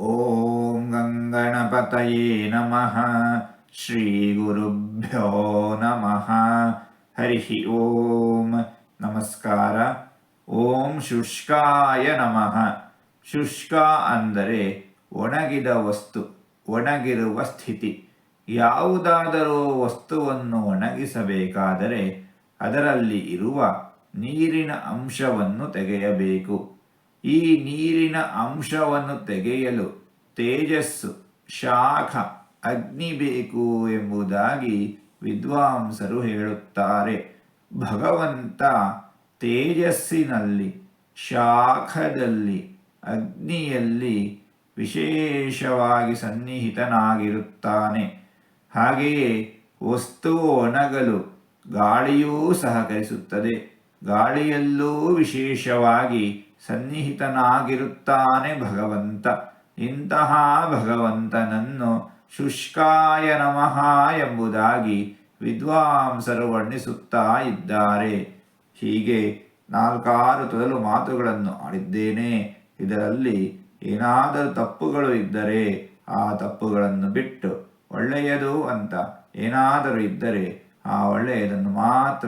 ॐ गङ्गणपतये नमः ಶ್ರೀಗುರುಭ್ಯೋ ನಮಃ ಹರಿ ಓಂ ನಮಸ್ಕಾರ ಓಂ ಶುಷ್ಕಾಯ ನಮಃ ಶುಷ್ಕ ಅಂದರೆ ಒಣಗಿದ ವಸ್ತು ಒಣಗಿರುವ ಸ್ಥಿತಿ ಯಾವುದಾದರೂ ವಸ್ತುವನ್ನು ಒಣಗಿಸಬೇಕಾದರೆ ಅದರಲ್ಲಿ ಇರುವ ನೀರಿನ ಅಂಶವನ್ನು ತೆಗೆಯಬೇಕು ಈ ನೀರಿನ ಅಂಶವನ್ನು ತೆಗೆಯಲು ತೇಜಸ್ಸು, ಶಾಖ, ಅಗ್ನಿ ಬೇಕು ಎಂಬುದಾಗಿ ವಿದ್ವಾಂಸರು ಹೇಳುತ್ತಾರೆ. ಭಗವಂತ ತೇಜಸ್ಸಿನಲ್ಲಿ, ಶಾಖದಲ್ಲಿ, ಅಗ್ನಿಯಲ್ಲಿ ವಿಶೇಷವಾಗಿ ಸನ್ನಿಹಿತನಾಗಿರುತ್ತಾನೆ. ಹಾಗೆಯೇ ವಸ್ತು ಒಣಗಲು ಗಾಳಿಯೂ ಸಹಕರಿಸುತ್ತದೆ. ಗಾಳಿಯಲ್ಲೂ ವಿಶೇಷವಾಗಿ ಸನ್ನಿಹಿತನಾಗಿರುತ್ತಾನೆ ಭಗವಂತ. ಇಂತಹ ಭಗವಂತನನ್ನು ಶುಷ್ಕಾಯ ನಮಃ ಎಂಬುದಾಗಿ ವಿದ್ವಾಂಸರು ವರ್ಣಿಸುತ್ತಾ ಇದ್ದಾರೆ. ಹೀಗೆ ನಾಲ್ಕಾರು ತೊದಲು ಮಾತುಗಳನ್ನು ಆಡಿದ್ದೇನೆ. ಇದರಲ್ಲಿ ಏನಾದರೂ ತಪ್ಪುಗಳು ಇದ್ದರೆ ಆ ತಪ್ಪುಗಳನ್ನು ಬಿಟ್ಟು ಒಳ್ಳೆಯದು ಅಂತ ಏನಾದರೂ ಇದ್ದರೆ ಆ ಒಳ್ಳೆಯದನ್ನು ಮಾತ್ರ